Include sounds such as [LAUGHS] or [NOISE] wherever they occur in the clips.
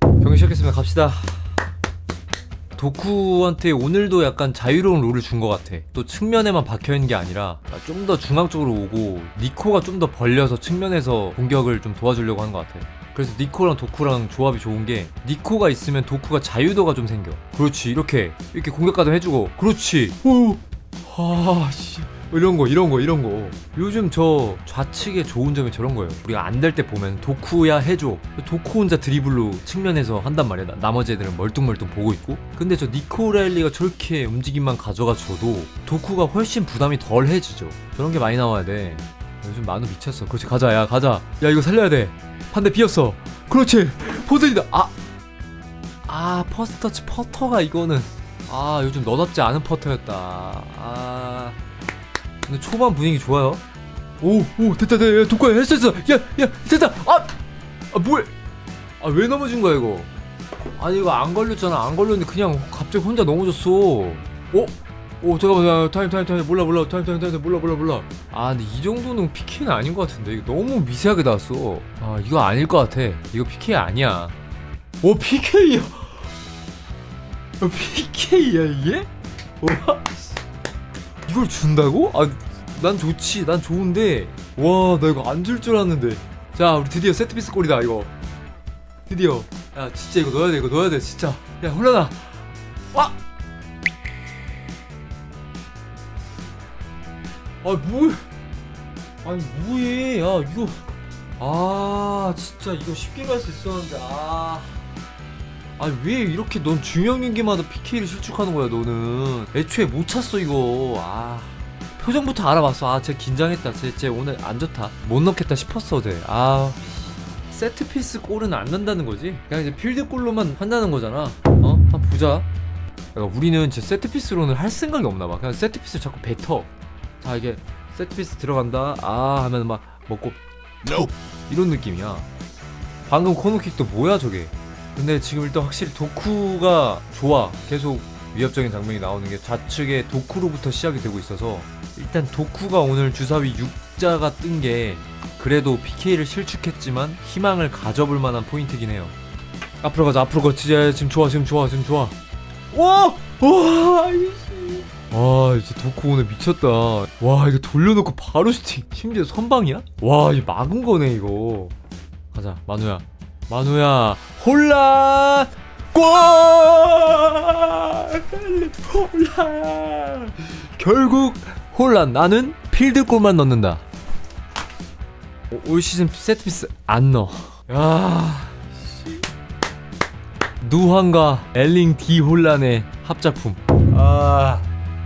경기 시작했습니다. 갑시다. 도쿠한테 오늘도 약간 자유로운 롤을 준 것 같아. 또 측면에만 박혀있는 게 아니라 좀 더 중앙 쪽으로 오고 니코가 좀 더 벌려서 측면에서 공격을 좀 도와주려고 하는 것 같아. 그래서 니코랑 도쿠랑 조합이 좋은 게 니코가 있으면 도쿠가 자유도가 좀 생겨. 그렇지 이렇게 이렇게 공격 가담 해주고 그렇지. 오, 아씨. 이런 거 이런 거 이런 거. 요즘 저 좌측에 좋은 점이 저런 거예요. 우리가 안 될 때 보면 도쿠야 해줘. 도쿠 혼자 드리블로 측면에서 한단 말이야. 나, 나머지 애들은 멀뚱멀뚱 보고 있고. 근데 저 니코렐리가 저렇게 움직임만 가져가 줘도 도쿠가 훨씬 부담이 덜 해지죠. 저런 게 많이 나와야 돼. 요즘 만우 미쳤어. 그렇지 가자 야 가자. 야 이거 살려야 돼. 반대 비었어. 그렇지. 포즈이다. 아! 아 퍼스터치 퍼터가 이거는. 아 요즘 너답지 않은 퍼터였다. 아 근데 초반 분위기 좋아요. 오 오 됐다 됐다. 야 독과야. 했어 했어. 야 야 됐다. 아, 아 뭐야 아 왜 넘어진 거야 이거? 아니 이거 안 걸렸잖아. 안 걸렸는데 그냥 갑자기 혼자 넘어졌어. 어? 오 잠깐만. 야, 타임 타임 타임. 몰라 몰라. 타임 타임 타임. 몰라 몰라 몰라. 아 근데 이 정도는 PK는 아닌 것 같은데. 이거 너무 미세하게 나왔어. 아 이거 아닐 것 같아. 이거 PK 아니야. 오 PK야. 어, PK야 [LAUGHS] 이게? 와 이걸 준다고? 아 난 좋지 난 좋은데 와 나 이거 안 줄 줄 알았는데 자 우리 드디어 세트피스 골이다 이거 드디어 야 진짜 이거 넣어야 돼 이거 넣어야 돼 진짜 야 홀라나 와 아, 뭘. 아니, 뭐해. 야, 이거. 아, 진짜 이거 쉽게 갈 수 있었는데, 아. 아, 왜 이렇게 넌 중요한 경기마다 PK를 실축하는 거야, 너는. 애초에 못 찼어, 이거. 아. 표정부터 알아봤어. 아, 쟤 긴장했다. 쟤, 쟤 오늘 안 좋다. 못 넣겠다 싶었어, 쟤. 아. 세트피스 골은 안 넣는다는 거지? 그냥 이제 필드골로만 한다는 거잖아. 어? 한번 보자. 그러니까 우리는 진짜 세트피스로는 할 생각이 없나 봐. 그냥 세트피스 자꾸 뱉어. 자 이게 세트피스 들어간다 아 하면 막 먹고 툭 이런 느낌이야 방금 코너킥도 뭐야 저게 근데 지금 일단 확실히 도쿠가 좋아. 계속 위협적인 장면이 나오는 게 좌측에 도쿠로부터 시작이 되고 있어서 일단 도쿠가 오늘 주사위 6자가 뜬 게 그래도 PK를 실축했지만 희망을 가져볼 만한 포인트긴 해요. 앞으로 가자 앞으로 가자. 진짜 지금 좋아 지금 좋아 지금 좋아. 와! 와! 와 이제 도쿠 오늘 미쳤다. 와 이거 돌려놓고 바로 슈팅 심지어 선방이야? 와 이거 막은 거네 이거. 가자 만우야 만우야 혼란 골 혼란 결국 혼란 나는 필드골만 넣는다. 오- 올 시즌 세트피스 안 넣어. 야. 씨. 누한과 엘링 디 혼란의 합작품. 아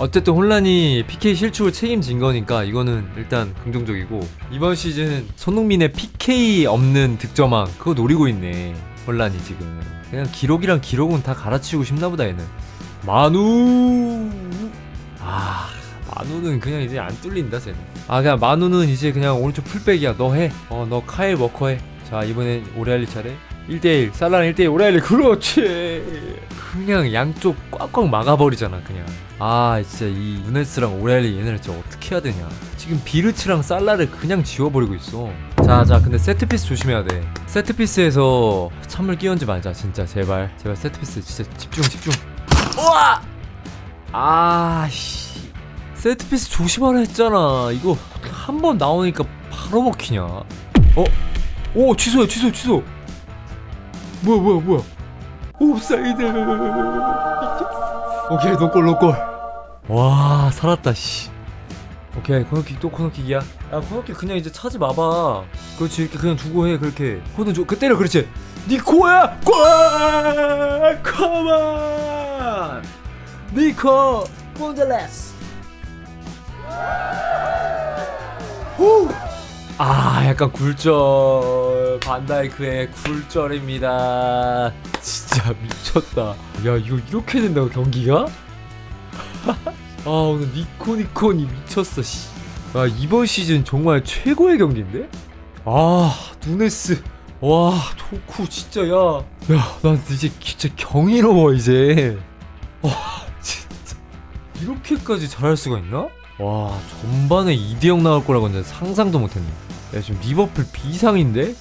어쨌든 혼란이 PK 실축을 책임진 거니까 이거는 일단 긍정적이고 이번 시즌 손흥민의 PK 없는 득점왕 그거 노리고 있네 혼란이 지금. 그냥 기록이랑 기록은 다 갈아치우고 싶나 보다 얘는. 마누! 아 마누는 그냥 이제 안 뚫린다 쟤는. 아 그냥 마누는 이제 그냥 오른쪽 풀백이야. 너 해. 어너 카일 워커 해자 이번엔 오레알리 차례. 1대1 살라는 1대1 오레알리. 그렇지 그냥 양쪽 꽉꽉 막아버리잖아 그냥. 아 진짜 이 누네스랑 오레알리 얘네를 진짜 어떻게 해야 되냐. 지금 비르츠랑 살라를 그냥 지워버리고 있어. 자자 근데 세트피스 조심해야 돼. 세트피스에서 찬물 끼얹지 말자 진짜 제발. 제발 세트피스 진짜 집중 집중. 우와! 아씨. 세트피스 조심하라 했잖아. 이거 한 번 나오니까 바로 먹히냐? 어? 오 취소야 취소 취소. 뭐야 뭐야 뭐야 옵사이드. 오케이 노골 노골. 와 살았다 씨. 오케이 코너킥 또 코너킥이야? 야 코너킥 그냥 이제 차지 마봐. 그렇지 이렇게 그냥 두고 해 그렇게. 코너 줘그 때려 그렇지. 니코야! 골 컴온! 니코 곤잘레스. 아 약간 굴절 반다이크의 굴절입니다 진짜 미쳤다 야 이거 이렇게 된다고 경기가? [LAUGHS] 아 오늘 니코니콘이 미쳤어 씨. 아 이번 시즌 정말 최고의 경기인데? 아 누네스 와 도쿠 진짜 야야난 이제 진짜 경이로워 이제 와 진짜 이렇게까지 잘할 수가 있나? 와 전반에 2대0 나올 거라고는 상상도 못했네 야 지금 리버풀 비상인데?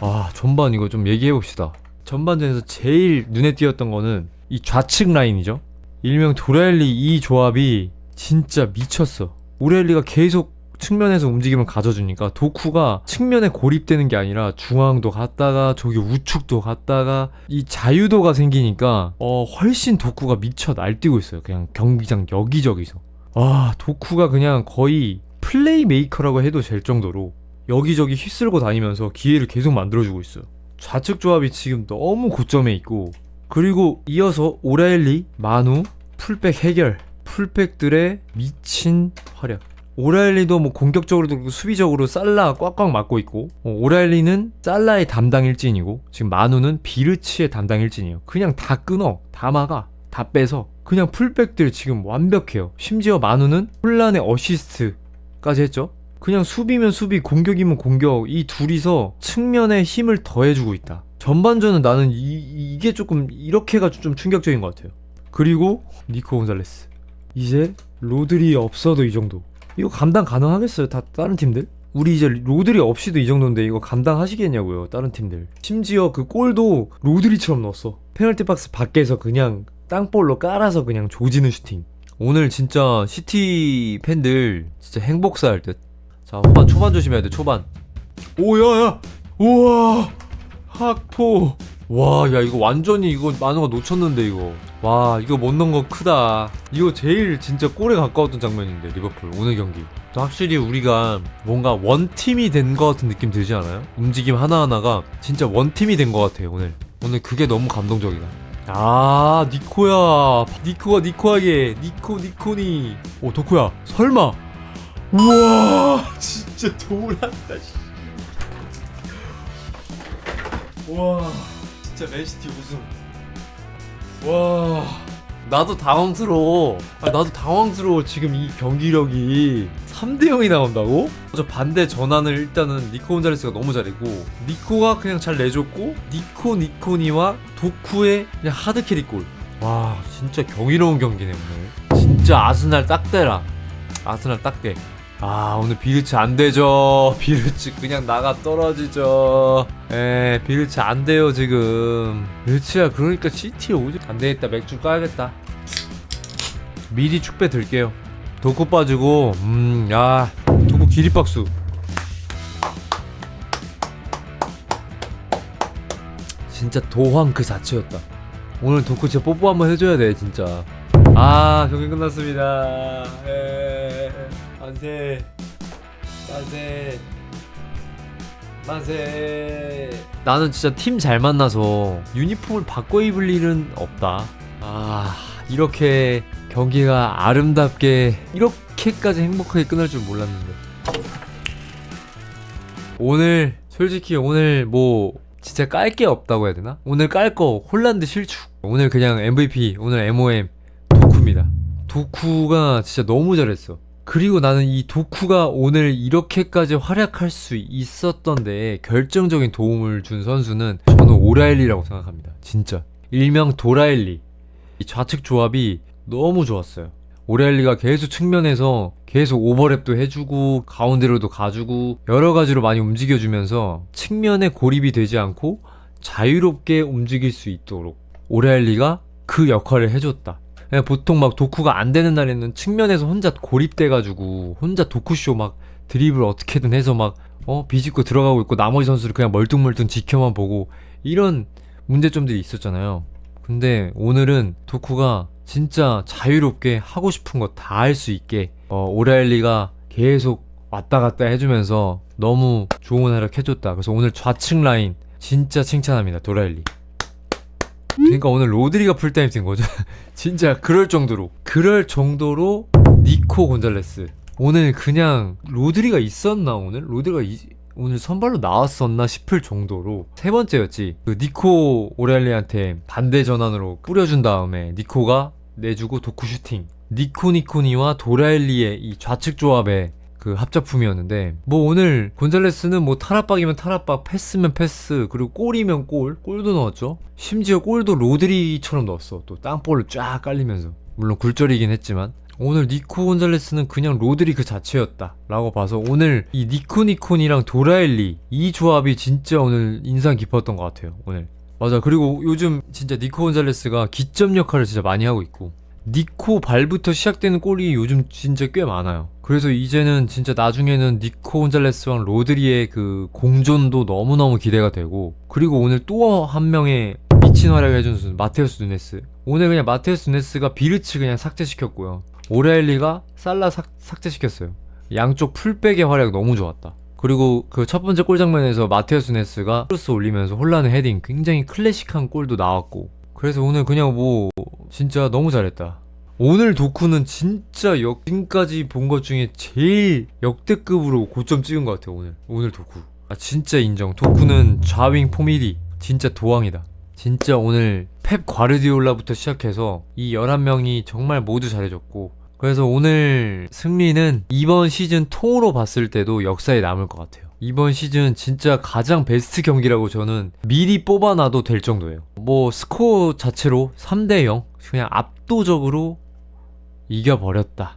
아 전반 이거 좀 얘기해 봅시다. 전반전에서 제일 눈에 띄었던 거는 이 좌측 라인이죠. 일명 도라엘리 이 조합이 진짜 미쳤어. 오레일리가 계속 측면에서 움직임을 가져주니까 도쿠가 측면에 고립되는 게 아니라 중앙도 갔다가 저기 우측도 갔다가 이 자유도가 생기니까 어 훨씬 도쿠가 미쳐 날뛰고 있어요. 그냥 경기장 여기저기서. 와 도쿠가 그냥 거의 플레이메이커라고 해도 될 정도로 여기저기 휩쓸고 다니면서 기회를 계속 만들어주고 있어요. 좌측 조합이 지금 너무 고점에 있고 그리고 이어서 오라엘리, 마누, 풀백 해결 풀백들의 미친 활약. 오라엘리도 뭐 공격적으로도 수비적으로 살라 꽉꽉 막고 있고 어, 오라엘리는 살라의 담당 일진이고 지금 마누는 비르치의 담당 일진이에요. 그냥 다 끊어 다 막아 다 빼서 그냥 풀백들 지금 완벽해요. 심지어 마누는 혼란의 어시스트까지 했죠 그냥 수비면 수비 공격이면 공격. 이 둘이서 측면에 힘을 더해주고 있다. 전반전은 나는 이, 이게 조금 이렇게가 좀 충격적인 것 같아요. 그리고 니코 곤잘레스. 이제 로들이 없어도 이 정도. 이거 감당 가능하겠어요 다 다른 팀들? 우리 이제 로드리 없이도 이 정도인데 이거 감당하시겠냐고요 다른 팀들. 심지어 그 골도 로드리처럼 넣었어. 페널티 박스 밖에서 그냥 땅볼로 깔아서 그냥 조지는 슈팅. 오늘 진짜 시티 팬들 진짜 행복사 할 듯 자 후반 초반 조심해야 돼 초반. 오야야. 우와. 학포. 와 야 이거 완전히 이거 만화가 놓쳤는데 이거. 와 이거 못 넣은 거 크다. 이거 제일 진짜 골에 가까웠던 장면인데 리버풀 오늘 경기. 또 확실히 우리가 뭔가 원팀이 된 거 같은 느낌 들지 않아요? 움직임 하나하나가 진짜 원팀이 된 거 같아요 오늘. 오늘 그게 너무 감동적이다. 아 니코야. 니코가 니코하게. 니코 니코니. 오 덕후야. 설마 우와 [LAUGHS] 진짜 돌았다 씨. 와 진짜 맨시티 우승. 와. 나도 당황스러워. 아, 나도 당황스러워 지금 이 경기력이. 3대 0이 나온다고? 저 반대 전환을 일단은 니코 혼자레스가 너무 잘했고 니코가 그냥 잘 내줬고 니코 니코니와 도쿠의 그냥 하드 캐리 골 와 진짜 경이로운 경기네 오늘. 진짜 아스날 딱 대라. 아스날 딱대 아 오늘 비르츠 안 되죠. [LAUGHS] 비르츠 그냥 나가 떨어지죠. 에 비르츠 안 돼요 지금. 비르츠야 그러니까 시티에 오지. 안 되겠다 맥주 까야겠다. 미리 축배 들게요. 도쿠 빠지고 음야 도쿠 기립박수. 진짜 도황 그 자체였다. 오늘 도쿠 진짜 뽀뽀 한번 해줘야 돼 진짜. 아 경기 끝났습니다. 에 만세. 만세. 만세. 나는 진짜 팀 잘 만나서 유니폼을 바꿔 입을 일은 없다. 아 이렇게 경기가 아름답게 이렇게까지 행복하게 끝날 줄 몰랐는데. 오늘 솔직히 오늘 뭐 진짜 깔 게 없다고 해야 되나? 오늘 깔 거 홀란드 실축. 오늘 그냥 MVP 오늘 MOM 도쿠입니다. 도쿠가 진짜 너무 잘했어 그리고 나는 이 도쿠가 오늘 이렇게까지 활약할 수 있었던데 결정적인 도움을 준 선수는 저는 오라일리라고 생각합니다. 진짜. 일명 도라일리. 이 좌측 조합이 너무 좋았어요. 오라일리가 계속 측면에서 계속 오버랩도 해주고 가운데로도 가주고 여러 가지로 많이 움직여주면서 측면에 고립이 되지 않고 자유롭게 움직일 수 있도록 오라일리가 그 역할을 해줬다. 그냥 보통 막 도쿠가 안 되는 날에는 측면에서 혼자 고립돼가지고 혼자 도쿠쇼 막 드리블 어떻게든 해서 막 어 비집고 들어가고 있고 나머지 선수를 그냥 멀뚱멀뚱 지켜만 보고 이런 문제점들이 있었잖아요. 근데 오늘은 도쿠가 진짜 자유롭게 하고 싶은 거 다 할 수 있게 어, 오라일리가 계속 왔다 갔다 해주면서 너무 좋은 활약 해줬다. 그래서 오늘 좌측 라인 진짜 칭찬합니다. 도라일리. 그러니까 오늘 로드리가 풀타임 뛴 거죠. [LAUGHS] 진짜 그럴 정도로. 그럴 정도로 니코 곤잘레스. 오늘 그냥 로드리가 있었나 오늘? 로드리가 이- 오늘 선발로 나왔었나 싶을 정도로 세 번째였지. 그 니코 오렐리한테 반대 전환으로 뿌려준 다음에 니코가 내주고 도쿠 슈팅. 니코 니코니와 도라엘리의 이 좌측 조합의 그 합작품이었는데 뭐 오늘 곤잘레스는 뭐 탈압박이면 탈압박 패스면 패스 그리고 골이면 골 골도 넣었죠. 심지어 골도 로드리처럼 넣었어. 또 땅볼을 쫙 깔리면서. 물론 굴절이긴 했지만. 오늘 니코 곤잘레스는 그냥 로드리 그 자체였다. 라고 봐서 오늘 이 니코 니콘이랑 도라엘리 이 조합이 진짜 오늘 인상 깊었던 것 같아요 오늘. 맞아. 그리고 요즘 진짜 니코 곤잘레스가 기점 역할을 진짜 많이 하고 있고 니코 발부터 시작되는 골이 요즘 진짜 꽤 많아요. 그래서 이제는 진짜 나중에는 니코 곤잘레스랑 로드리의 그 공존도 너무너무 기대가 되고 그리고 오늘 또 한 명의 미친 활약을 해준 선수 마테우스 누네스. 오늘 그냥 마테우스 누네스가 비르츠 그냥 삭제시켰고요. 오레일리가 살라 삭, 삭제시켰어요. 양쪽 풀백의 활약 너무 좋았다. 그리고 그 첫 번째 골 장면에서 마테우스 누네스가 크로스 올리면서 혼란의 헤딩 굉장히 클래식한 골도 나왔고 그래서 오늘 그냥 뭐 진짜 너무 잘했다. 오늘 도쿠는 진짜 역, 지금까지 본 것 중에 제일 역대급으로 고점 찍은 것 같아요 오늘. 오늘 도쿠 아 진짜 인정. 도쿠는 좌윙 포미디 진짜 도왕이다. 진짜 오늘 펩 과르디올라부터 시작해서 이 11명이 정말 모두 잘해줬고 그래서 오늘 승리는 이번 시즌 통으로 봤을 때도 역사에 남을 것 같아요 이번 시즌 진짜 가장 베스트 경기라고 저는 미리 뽑아놔도 될 정도예요. 뭐 스코어 자체로 3대 0 그냥 압도적으로 이겨버렸다